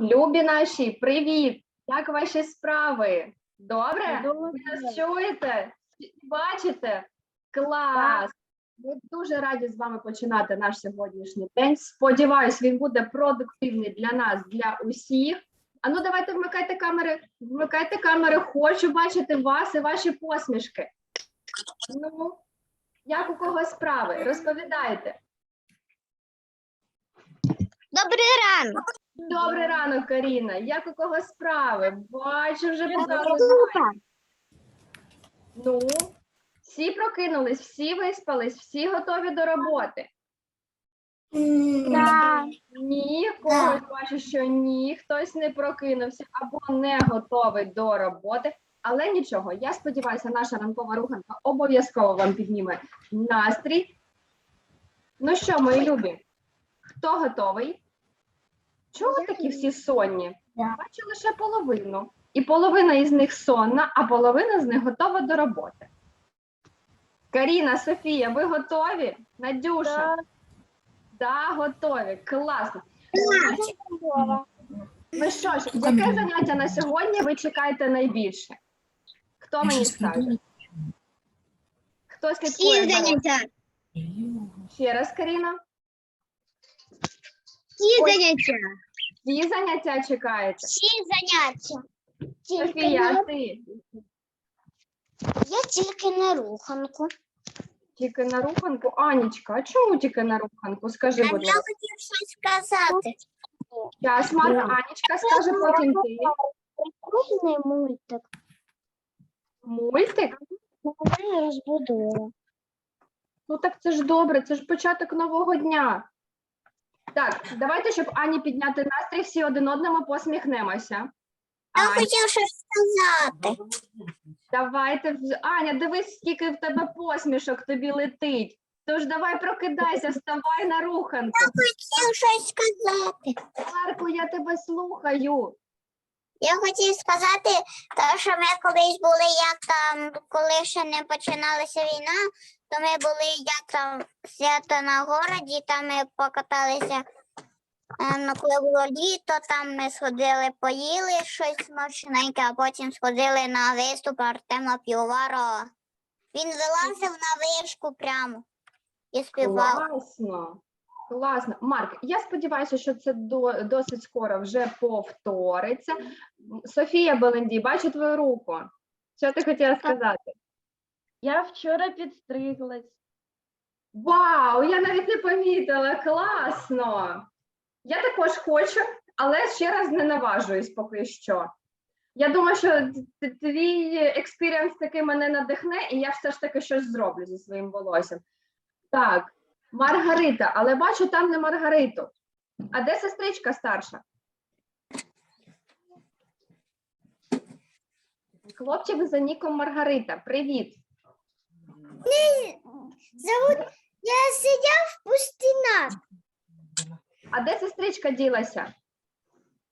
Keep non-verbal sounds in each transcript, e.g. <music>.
Любі наші, привіт! Як ваші справи? Добре? Ви нас чуєте? Бачите? Клас! Ми дуже раді з вами починати наш сьогоднішній день. Сподіваюсь, він буде продуктивний для нас, для усіх. А ну давайте вмикайте камери. Вмикайте камери. Хочу бачити вас і ваші посмішки. Ну, як у кого справи? Розповідайте. Добрий ранок. Добрий ранок, Каріна. Як у кого справи? Бачу, вже позаду. Ну, всі прокинулись, всі виспались, всі готові до роботи. Ні, когось бачу, що ні, хтось не прокинувся або не готовий до роботи. Але нічого, я сподіваюся, наша ранкова руханка обов'язково вам підніме настрій. Ну що, мої любі, хто готовий? Чого такі всі сонні? Бачу лише половину. І половина із них сонна, а половина з них готова до роботи. Каріна, Софія, ви готові? Надюша? Да, готові. Класно. Ну що ж, яке заняття на сьогодні ви чекаєте найбільше? Хто мені скаже? Хто слідкує? Ще раз, Каріна. Всі Ой. заняття. Всі заняття чекаєте? Всі заняття. Софія, а ти Я тільки на руханку. тільки на руханку? Анічка, а чому тільки на руханку? Скажи, будь ласка. хотів щось сказати. Час, Марк, Анічка скаже, потім ти. Прикольний мультик. Мультик? Розбудова. Ну так це ж добре, це ж початок нового дня. Так, давайте, щоб Ані підняти настрій, всі один одному посміхнемося. Я Ань, хотів щось сказати. давайте. Аня, дивись, скільки в тебе посмішок тобі летить. Тож давай прокидайся, вставай на руханку. Хотів щось сказати. Марку, я тебе слухаю. Я хотів сказати, те, що ми колись були, як там, коли ще не починалася війна, то ми були як там свято на городі, там ми покаталися. Е, Ну, коли було літо, там ми сходили, поїли щось смачненьке, а потім сходили на виступ Артема Півоварова. Він вилазив на вишку прямо і співав. Класно. Класно. Марк, я сподіваюся, що це до, досить скоро вже повториться. Софія Беленді, бачу твою руку. Що ти хотіла сказати? Я вчора підстриглась. Вау, я навіть не помітила. Класно. Я також хочу, але ще раз не наважуюсь поки що. Я думаю, що твій експіріенс таки мене надихне, і я все ж таки щось зроблю зі своїм волоссям. Так, Маргарита, але бачу, там не Маргариту. А де сестричка старша? Хлопчик за ніком Маргарита. Привіт. Зовут... Я сидів в пустинах. А де сестричка ділася?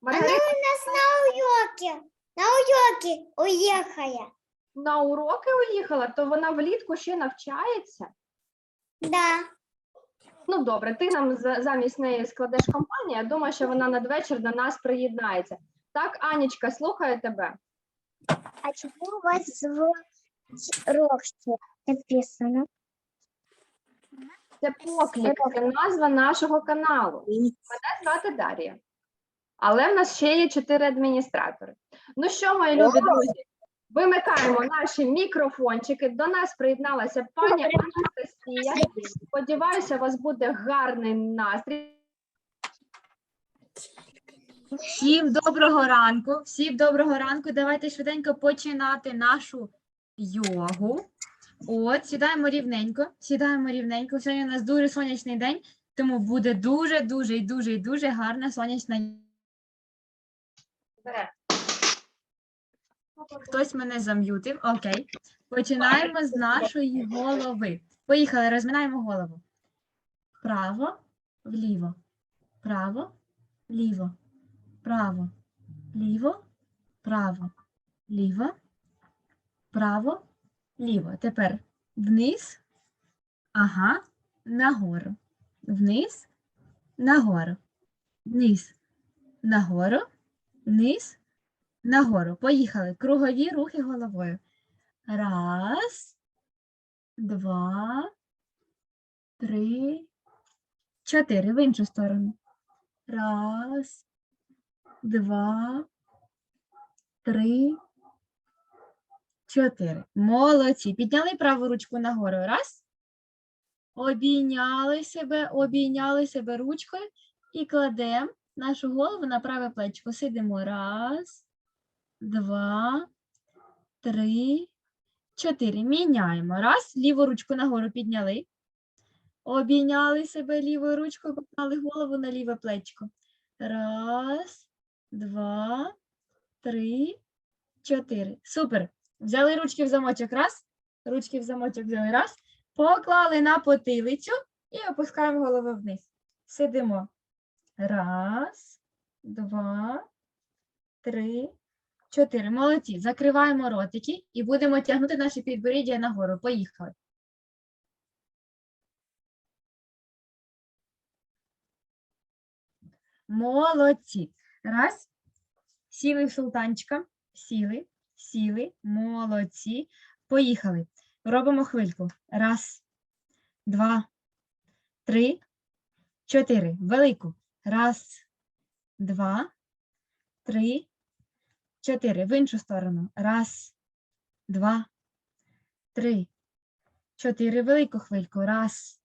Она у нас на уроке. На уроке уехала. на уроки уїхала, то вона влітку ще навчається. Да. Ну добре, ти нам за- замість неї складеш компанію. Я думаю, що вона надвечір до нас приєднається. Так, Анічка, слухаю тебе. А чего у вас в роксе написано? Це поклик, це назва нашого каналу. Мене звати Дар'я. Але в нас ще є чотири адміністратори. Ну що, мої любі друзі, вимикаємо наші мікрофончики. До нас приєдналася пані Анастасія. Сподіваюся, у вас буде гарний настрій. Всім доброго ранку. Всім доброго ранку. Давайте швиденько починати нашу йогу. От, сідаємо рівненько, сідаємо рівненько. Сьогодні у нас дуже сонячний день, тому буде дуже, дуже і дуже і дуже гарна сонячна. Хтось мене зам'ютив. Окей. Починаємо з нашої голови. Поїхали, розминаємо голову. Вправо, вліво, право, ліво, право, ліво, право, ліво, право, ліво. Тепер вниз, ага, нагору. Вниз, нагору. Вниз, нагору, Низ, нагору. Поїхали. Кругові рухи головою. Раз, два, три, чотири. В іншу сторону. Раз, два, три, чотири. Молодці. Підняли праву ручку нагору. Раз. Обійняли себе, обійняли себе ручкою і кладемо нашу голову на праве плечко. Сидимо. Раз, два, три, чотири. Міняємо. Раз. Ліву ручку нагору підняли. Обійняли себе лівою ручкою, поклали голову на ліве плечко. Раз, два, три, чотири. Супер. Взяли ручки в замочок. Раз. Ручки в замочок взяли. Раз. Поклали на потилицю і опускаємо голову вниз. Сидимо. Раз, два, три, чотири. Молодці. Закриваємо ротики і будемо тягнути наші підборіддя нагору. Поїхали. Молодці. Раз. Сіли в султанчика. Сіли, сіли. Молодці. Поїхали. Робимо хвильку. Раз, два, три, чотири. Велику. Раз, два, три, чотири. В іншу сторону. Раз, два, три, чотири. Велику хвильку. Раз,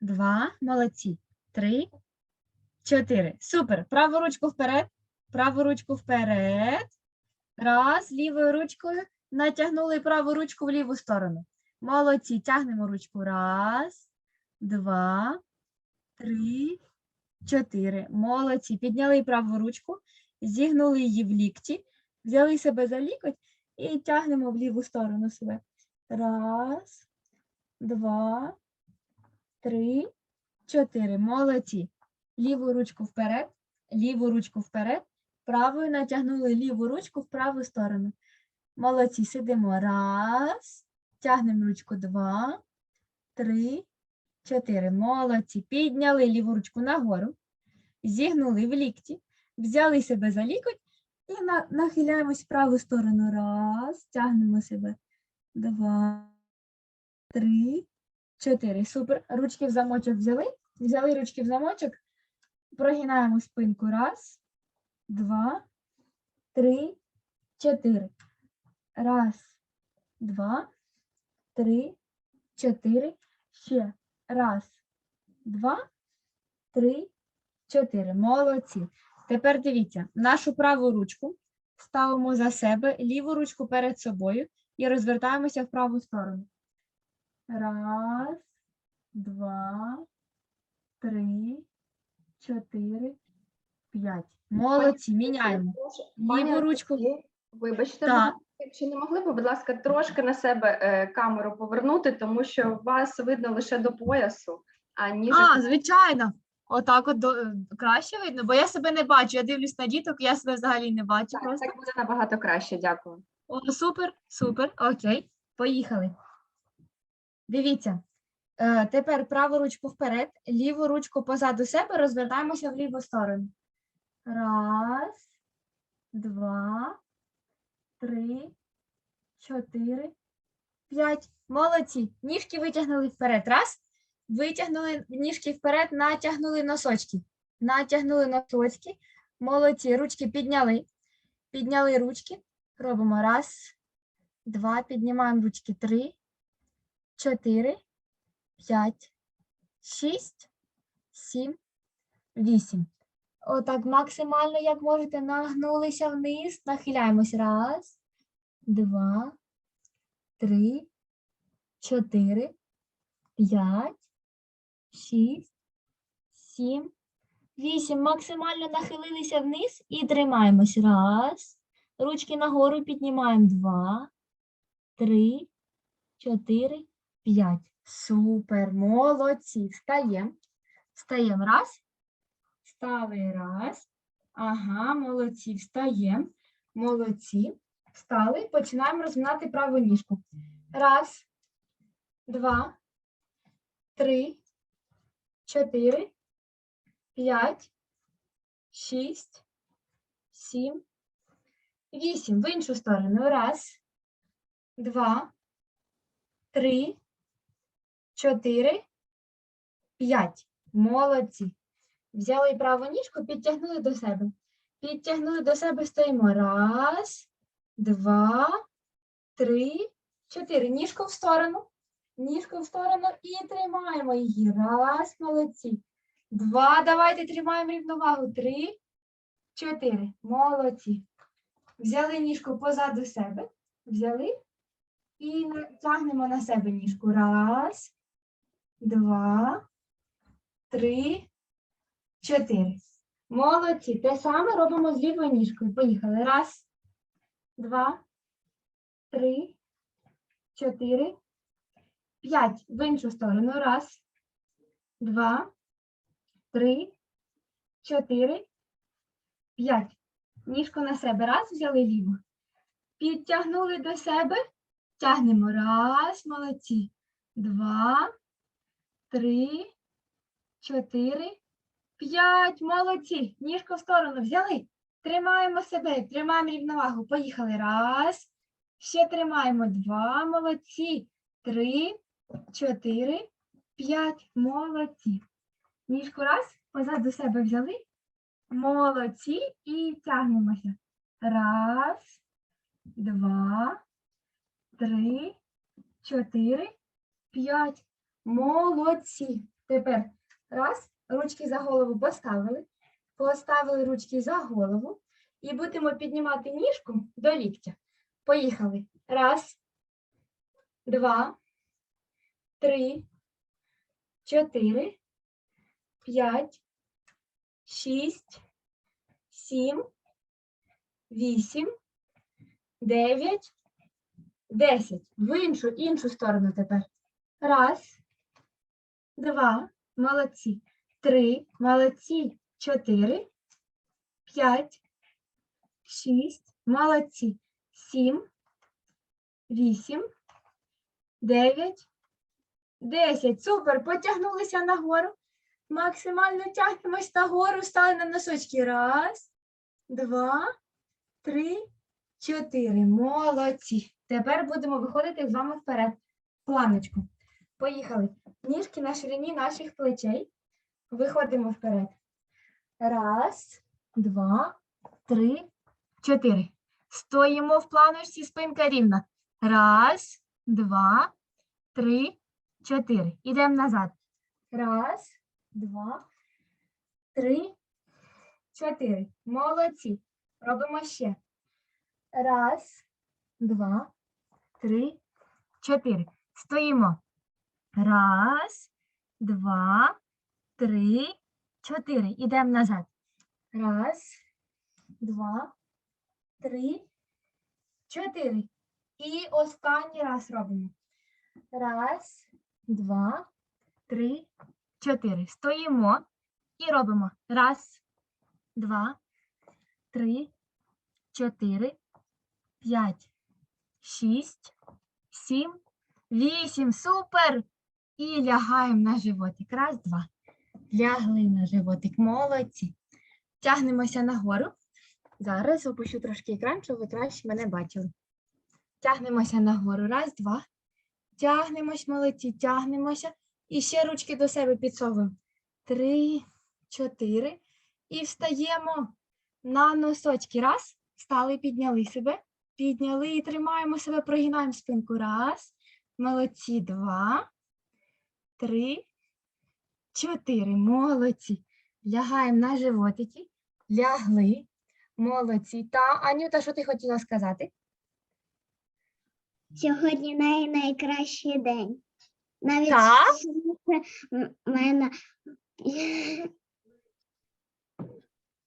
два. Молодці. Три, чотири. Супер. Праву ручку вперед. Праву ручку вперед. Раз. Лівою ручкою натягнули праву ручку в ліву сторону. Молодці. Тягнемо ручку. Раз, два, три, чотири. Молодці. Підняли праву ручку, зігнули її в лікті, взяли себе за лікоть і тягнемо в ліву сторону себе. Раз, два, три, чотири. Молодці. Ліву ручку вперед, ліву ручку вперед, правою натягнули ліву ручку в праву сторону. Молодці, сидимо. Раз, тягнемо ручку два, три, чотири. Молодці. Підняли ліву ручку нагору, зігнули в лікті, взяли себе за лікоть і на, нахиляємось в праву сторону. Раз, тягнемо себе. Два, три, чотири. Супер. Ручки в замочок взяли. Взяли ручки в замочок. Прогинаємо спинку. Раз, два, три, чотири. Раз, два, три, чотири. Ще. Раз, два, три, чотири. Молодці. Тепер дивіться, нашу праву ручку ставимо за себе, ліву ручку перед собою і розвертаємося в праву сторону. Раз, два, три, чотири, п'ять. Молодці, міняємо. Ліву ручку. Вибачте, Так. якщо не могли б, будь ласка, трошки на себе е, камеру повернути, тому що вас видно лише до поясу, а ніже А, звичайно. Отак от до, краще видно, бо я себе не бачу. Я дивлюсь на діток, я себе взагалі не бачу так, просто. так буде набагато краще. Дякую. О, супер, супер. Окей, поїхали. Дивіться. Е, тепер праву ручку вперед, ліву ручку позаду себе розвертаємося в ліву сторону. Раз, два, три, чотири, п'ять. Молодці. Ніжки витягнули вперед. Раз. Витягнули ніжки вперед, натягнули носочки. Натягнули носочки. Молодці. Ручки підняли. Підняли ручки. Робимо раз, два, піднімаємо ручки, три, чотири, п'ять, шість, сім, вісім. Отак максимально, як можете, нагнулися вниз, нахиляємось. Раз, два, три, чотири, п'ять, шість, сім, вісім. Максимально нахилилися вниз і тримаємось. Раз. Ручки нагору піднімаємо. Два, три, чотири, п'ять. Супер, молодці. Встаємо. Встаємо. Раз. Встали раз. Ага, молодці. Встаємо. Молодці. Встали. Починаємо розминати праву ніжку. Раз, два, три, чотири, п'ять, шість, сім, вісім. В іншу сторону. Раз, два, три, чотири, п'ять. Молодці. Взяли праву ніжку, підтягнули до себе. Підтягнули до себе, стоїмо. Раз, два, три, чотири. Ніжку в сторону. Ніжку в сторону і тримаємо її. Раз, молодці. Два. Давайте тримаємо рівновагу. Три, чотири. Молодці. Взяли ніжку позаду себе. Взяли і тягнемо на себе ніжку. Раз, два, три, чотири. Молодці. Те саме робимо з лівою ніжкою. Поїхали. Раз, два, три, чотири, п'ять. В іншу сторону. Раз, два, три, чотири, п'ять. Ніжку на себе. Раз, взяли ліву. Підтягнули до себе. Тягнемо. Раз, молодці. Два, три, чотири, п'ять. Молодці. Ніжку в сторону взяли. Тримаємо себе, тримаємо рівновагу. Поїхали. Раз. Ще тримаємо. Два. Молодці. Три, чотири, п'ять. Молодці. Ніжку раз, позаду себе взяли. Молодці. І тягнемося. Раз, два, три, чотири, п'ять. Молодці. Тепер раз, ручки за голову поставили. Поставили ручки за голову і будемо піднімати ніжку до ліктя. Поїхали. Раз, два, три, чотири, п'ять, шість, сім, вісім, дев'ять, десять. В іншу, іншу сторону тепер. Раз, два, молодці. Три, молодці. Чотири, п'ять, шість, молодці. Сім, вісім, дев'ять, десять. Супер. Потягнулися нагору. Максимально тягнемось нагору, стали на носочки. Раз, два, три, чотири. Молодці. Тепер будемо виходити з вами вперед. Планочку. Поїхали. Ніжки на ширині наших плечей. Виходимо вперед. Раз, два, три, чотири. Стоїмо в планочці, спинка рівна. Раз, два, три, чотири. Ідемо назад. Раз, два, три, чотири. Молодці. Робимо ще. Раз, два, три, чотири. Стоїмо. Раз, два, три, чотири. Ідемо назад. Раз, два, три, чотири. І останній раз робимо. Раз, два, три, чотири. Стоїмо і робимо. Раз, два, три, чотири, п'ять, шість, сім, вісім. Супер! І лягаємо на животик. Раз, два. Лягли на животик. Молодці. Тягнемося нагору. Зараз опущу трошки екран, щоб ви краще мене бачили. Тягнемося нагору. Раз, два. Тягнемось, молодці, тягнемося. І ще ручки до себе підсовуємо. Три, чотири. І встаємо на носочки. Раз. Встали, підняли себе. Підняли і тримаємо себе, прогинаємо спинку. Раз. Молодці. Два. Три. Чотири. Молодці. Лягаємо на животики. Лягли. Молодці. Та, Анюта, що ти хотіла сказати? Сьогодні най найкращий день. Навіть Так? в мене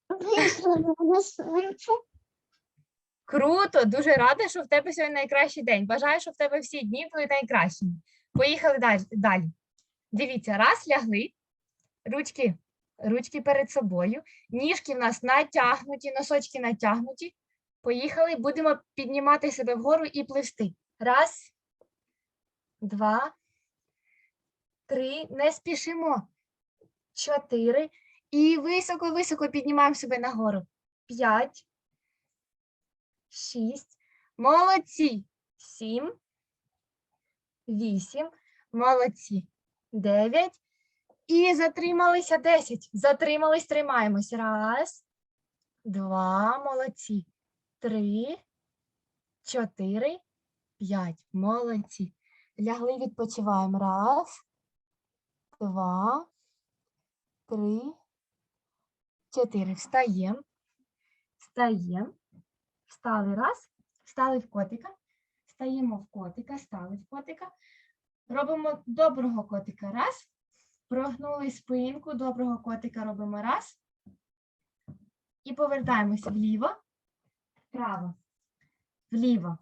вийшло на сонце. Круто, дуже рада, що в тебе сьогодні найкращий день. Бажаю, щоб в тебе всі дні були найкращими. Поїхали далі. далі. Дивіться, раз лягли, ручки, ручки перед собою, ніжки в нас натягнуті, носочки натягнуті. Поїхали, будемо піднімати себе вгору і пливсти. Раз, два, три. Не спішимо. Чотири. І високо-високо піднімаємо себе нагору. П'ять, шість. Молодці. Сім. Вісім. Молодці. Дев'ять. І затрималися десять. Затримались, тримаємось. Раз, два, молодці. Три, чотири, п'ять. Молодці. Лягли, відпочиваємо. Раз, два, три, чотири. Встаємо. Встаємо. Встали раз, встали в котика. Встаємо в котика, стали в котика. Робимо доброго котика. Раз. Прогнули спинку, доброго котика робимо раз. І повертаємося вліво, вправо, вліво,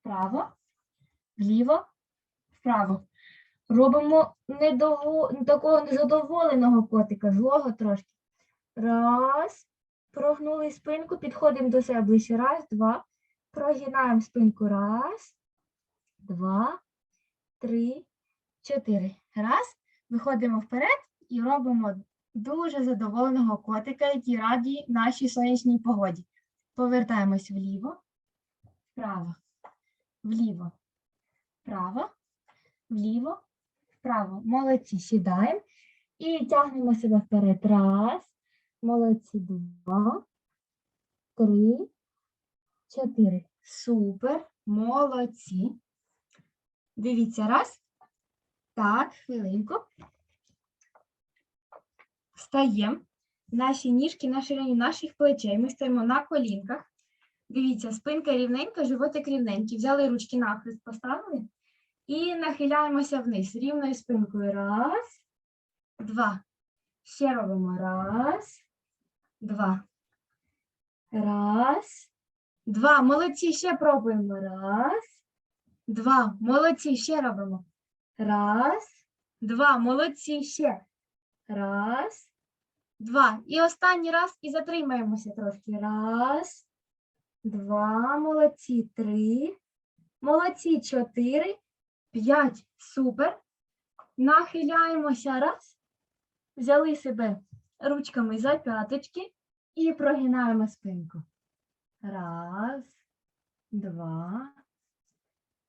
вправо, вліво, вправо. Робимо недово... такого незадоволеного котика, злого трошки. Раз. Прогнули спинку, підходимо до себе ближче. Раз, два. Прогинаємо спинку. Раз, два, три, чотири. Раз. Виходимо вперед і робимо дуже задоволеного котика, який раді нашій сонячній погоді. Повертаємось вліво, вправо, вліво, вправо, вліво, вправо. Молодці. Сідаємо і тягнемо себе вперед. Раз. Молодці. Два, три, чотири. Супер. Молодці. Дивіться, раз. Так, хвилинку. Встаємо. Наші ніжки на ширині наших плечей. Ми стоїмо на колінках. Дивіться, спинка рівненька, животик рівненький. Взяли ручки нахрест, поставили і нахиляємося вниз. Рівною спинкою. Раз, два. Ще робимо. Раз, два. Раз, два. Молодці. Ще пробуємо. Раз, два. Молодці. Ще робимо. Раз, два. Молодці. Ще. Раз, два. І останній раз і затримаємося трошки. Раз, два. Молодці. Три. Молодці. Чотири. П'ять. Супер. Нахиляємося. Раз. Взяли себе ручками за п'яточки і прогинаємо спинку. Раз, два,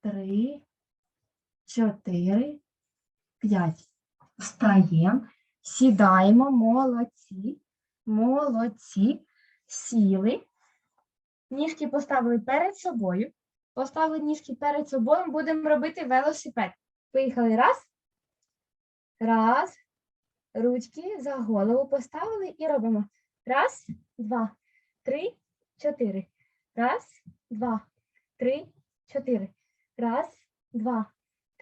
три, чотири, п'ять. Встаємо, сідаємо, молодці, молодці, сіли. Ніжки поставили перед собою. Поставили ніжки перед собою, будемо робити велосипед. Поїхали раз. Раз. Ручки за голову поставили і робимо. Раз, два, три, чотири. Раз, два, три, чотири. Раз, два,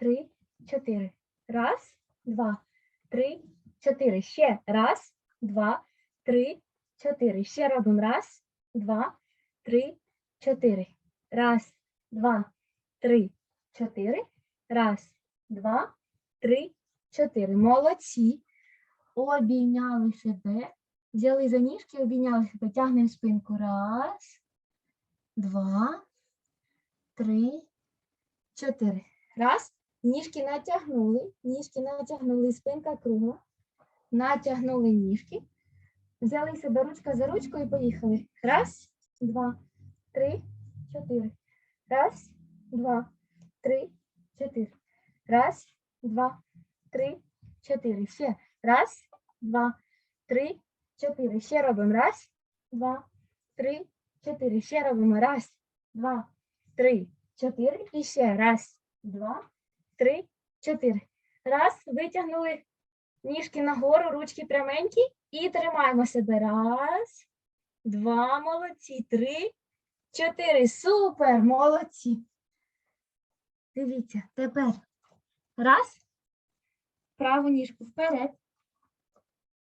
три, чотири. Раз, два, три, чотири. Ще раз, два, три, чотири. Ще робимо. Раз, два, три, чотири. Раз, два, три, чотири. Раз, два, три, чотири. Молодці. Обійняли себе. Взяли за ніжки, обійняли себе. Тягнемо спинку. Раз, два, три, чотири. Раз. Ніжки натягнули. Ніжки натягнули. Спинка кругла. Натягнули ніжки. Взяли себе ручка за ручку і поїхали. Раз, два, три, чотири. Раз, два, три, чотири. Раз, два, три, чотири. Ще. Раз, два, три, чотири. Ще робимо. Раз, два, три, чотири. Ще робимо. Раз, два, три, чотири. І ще. Раз, два, три, чотири. Раз. Витягнули ніжки нагору, ручки пряменькі. І тримаємо себе. Раз, два, молодці. Три, чотири. Супер, молодці. Дивіться, тепер. Раз. Праву ніжку вперед.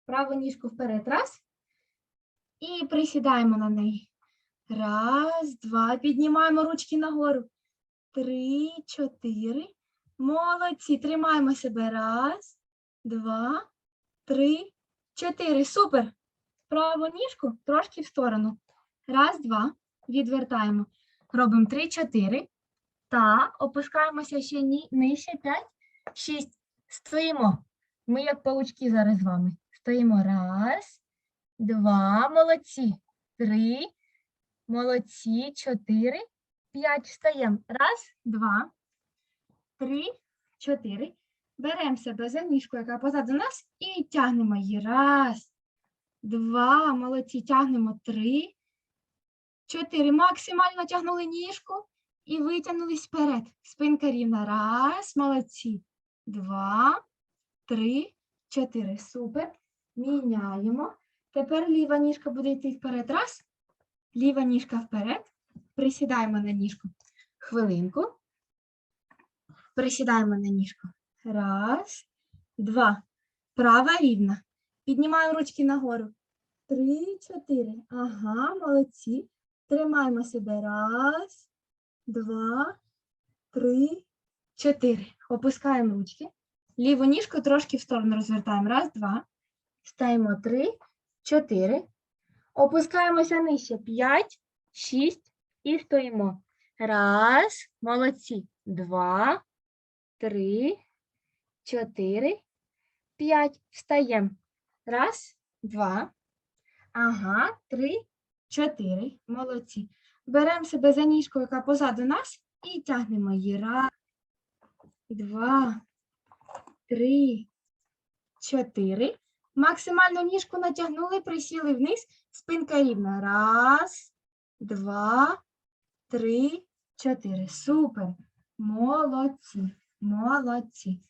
Праву ніжку вперед. Раз. І присідаємо на неї. Раз, два. Піднімаємо ручки нагору. Три, чотири. Молодці. Тримаємо себе. Раз, два, три, чотири. Супер. Праву ніжку трошки в сторону. Раз, два. Відвертаємо. Робимо три, чотири. Та опускаємося ще ні, нижче. П'ять, шість. Стоїмо. Ми як паучки зараз з вами. Стоїмо. Раз, два, молодці. Три, Молодці. Чотири. П'ять. Встаємо. Раз, два, три, чотири. Беремо себе за ніжку, яка позаду нас, і тягнемо її. Раз, два. Молодці. Тягнемо три. Чотири. Максимально тягнули ніжку і витягнулись вперед. Спинка рівна. Раз. Молодці. Два, три, чотири. Супер. Міняємо. Тепер ліва ніжка буде йти вперед. Раз. Ліва ніжка вперед. Присідаємо на ніжку. Хвилинку. Присідаємо на ніжку. Раз, два. Права рівна. Піднімаємо ручки нагору. Три, чотири. Ага, молодці. Тримаємо себе. Раз, два, три, чотири. Опускаємо ручки. Ліву ніжку трошки в сторону розвертаємо. Раз, два. Стаємо три, чотири. Опускаємося нижче. П'ять, шість і стоїмо. Раз, молодці. Два, три, чотири, п'ять. Встаємо. Раз, два. Ага, три, чотири. Молодці. Беремо себе за ніжку, яка позаду нас, і тягнемо її. Раз, два, три, чотири. Максимально ніжку натягнули, присіли вниз, спинка рівна. Раз, два, три, чотири. Супер. Молодці. Молодці.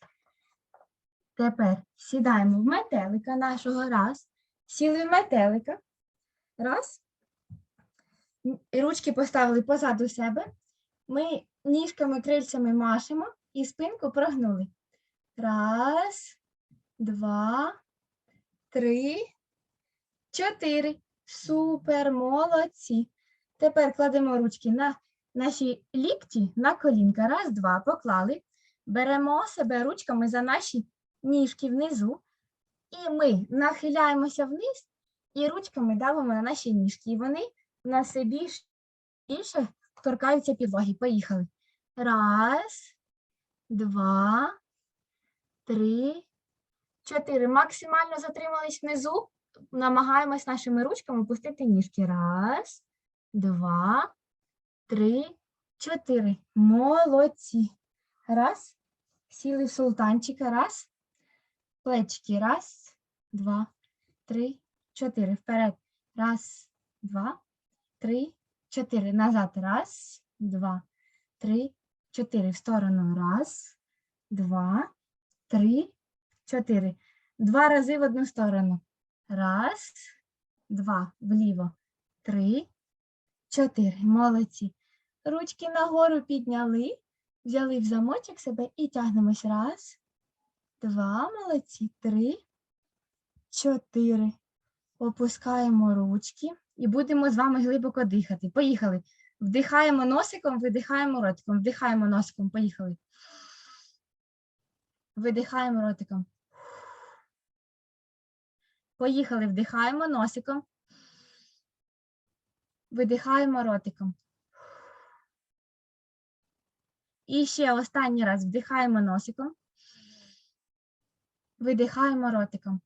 Тепер сідаємо в метелика нашого. Раз. Сіли в метелика. Раз. Ручки поставили позаду себе. Ми ніжками, крильцями машемо і спинку прогнули. Раз, два, три, чотири. Супер, молодці. Тепер кладемо ручки на наші лікті на колінка. Раз, два, поклали. Беремо себе ручками за наші ніжки внизу. І ми нахиляємося вниз і ручками давимо на наші ніжки. І вони на все більш більше торкаються підлоги. Поїхали. Раз, два, три, чотири. Максимально затримались внизу. Намагаємось нашими ручками пустити ніжки. Раз, два, три, чотири. Молодці. Раз. Сіли в султанчика. Раз. Плечики. Раз, два, три, чотири. Вперед. Раз, два, три, чотири. Назад. Раз, два, три, чотири. В сторону. Раз, два, три, чотири. Два рази в одну сторону. Раз, два. Вліво. Три, чотири. Молодці. Ручки нагору підняли, взяли в замочок себе і тягнемось. Раз, два, молодці, три, чотири. Опускаємо ручки і будемо з вами глибоко дихати. Поїхали. Вдихаємо носиком, видихаємо ротиком. Вдихаємо носиком. Поїхали. Видихаємо ротиком. Поїхали. Вдихаємо носиком. Видихаємо ротиком. І ще останній раз вдихаємо носиком. Видихаємо ротиком.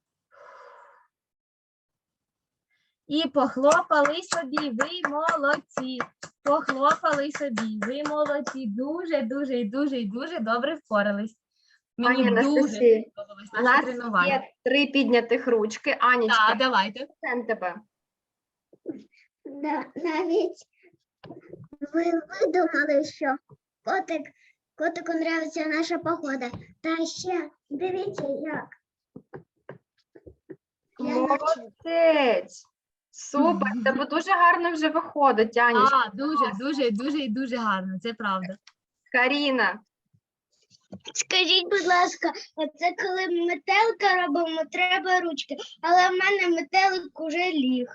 І похлопали собі. Ви молодці. Похлопали собі. Ви молодці. Дуже, дуже і дуже і дуже добре впорались. Мені Пані дуже Анастасія, сподобалось У наше нас тренування. є три піднятих ручки. Анічка, Так, давайте. це тебе. Да, навіть ви видумали, що котик, котику нравиться наша погода. Та ще дивіться, як. Я. Молодець. Супер. Тебе дуже гарно вже виходить, Анічка. А, дуже, дуже, дуже і дуже гарно. Це правда. Каріна. Скажіть, будь ласка, це коли метелика робимо, треба ручки, але в мене метелик уже ліг.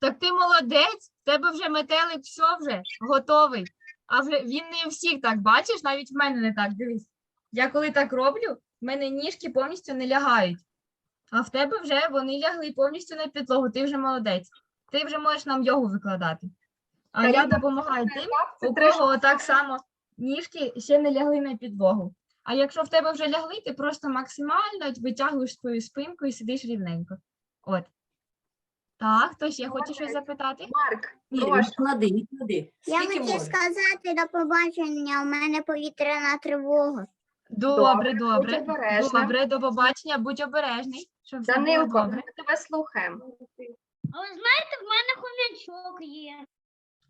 Так ти молодець, в тебе вже метелик, все вже готовий. А вже він не у всіх так, бачиш, навіть в мене не так. Дивись. Я коли так роблю, в мене ніжки повністю не лягають. А в тебе вже вони лягли повністю на підлогу. Ти вже молодець. Ти вже можеш нам йогу викладати. А я допомагаю тим, у кого так само ніжки ще не лягли на підлогу. А якщо в тебе вже лягли, ти просто максимально витягуєш свою спинку і сидиш рівненько. От. Так, хто ще хоче щось запитати? Марк, Ні, прошу. не клади, не клади. Я Скільки хотів можна? сказати до побачення, у мене повітряна тривога. Добре, будь добре. обережна. Добре, до побачення, будь обережний. Щоб все було Данилко, добре. ми тебе слухаємо. А ви знаєте, в мене хомячок є.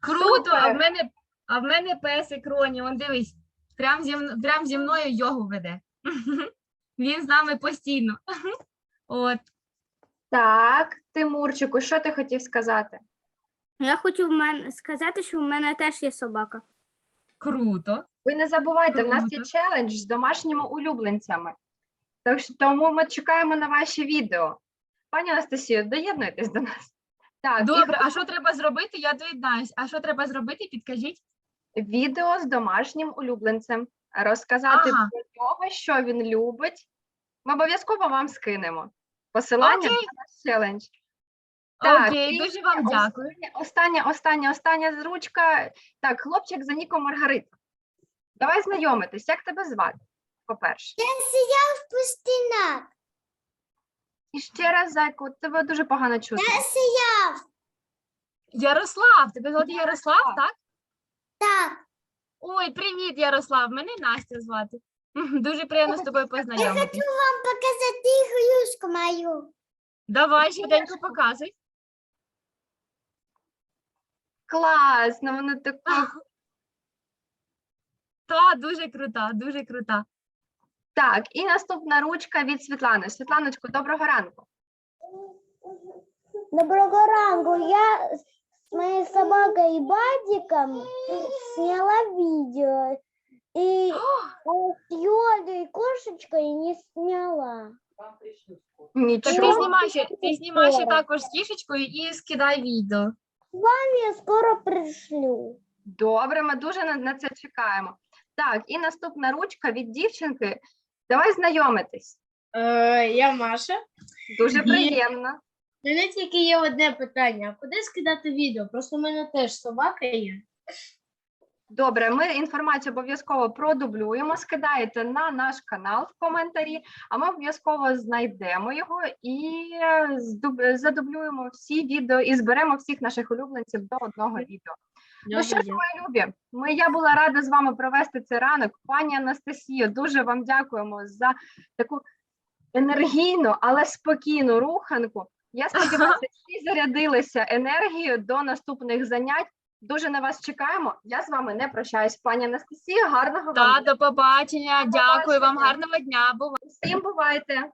Круто, а в мене, а в мене песик Роні, он дивись, прям зі, мн- прям зі мною йогу веде. <laughs> Він з нами постійно. <laughs> От, Так, Тимурчику, що ти хотів сказати? Я хочу в мене сказати, що в мене теж є собака. круто. Ви не забувайте, в нас є Круто. челендж з домашніми улюбленцями. Так що тому ми чекаємо на ваші відео. Пані Анастасію, доєднуйтесь до нас. Так, Добре, а що треба зробити? Я доєднаюсь. А що треба зробити? Підкажіть. і відео з домашнім улюбленцем. Розказати Ага. про нього, що він любить. Ми обов'язково вам скинемо посилання Окей. на наш челендж. Так, Окей, і дуже вам дякую. Остання, остання, остання зручка. Так, хлопчик за ніком Маргарита. Давай знайомитись. Як тебе звати? По-перше. Я сидів в пустинах. І ще раз, зайку, тебе дуже погано чути. Я сидів. Ярослав, тебе звати Ярослав, так? Так. Ой, привіт, Ярослав. Мене Настя звати. Дуже приємно з тобою познайомитись. Вам показати ігрушку мою. Давай швиденько показуй. Класно, воно таке. Та, дуже крута, дуже крута. Так, і наступна ручка від Світлани. Світланочко, доброго ранку. Доброго ранку. Я с моей собакой Бадиком сняла видео. И а с Йодой кошечкой не сняла. Так ти знімай ще, ти знімай ще також з кішечкою і скидай відео. Я скоро пришлю. Добре, ми дуже на, на це чекаємо. Так, і наступна ручка від дівчинки. Давай знайомитись. Е, я Маша. Дуже Є. приємно. У мене тільки є одне питання: а куди скидати відео? Просто в мене теж собака є. Добре, ми інформацію обов'язково продублюємо. Скидаєте на наш канал в коментарі, а ми обов'язково знайдемо його і е, задублюємо всі відео і зберемо всіх наших улюбленців до одного відео. Ну що ж, мої любі, ми я була рада з вами провести цей ранок. Пані Анастасію, дуже вам дякуємо за таку енергійну, але спокійну руханку. Я <laughs> сподіваюся, всі зарядилися енергією до наступних занять. Дуже на вас чекаємо. Я з вами не прощаюсь. Пані Анастасія, гарного Та, вам до побачення. Дякую вам, гарного дня. Бувайте. всім бувайте.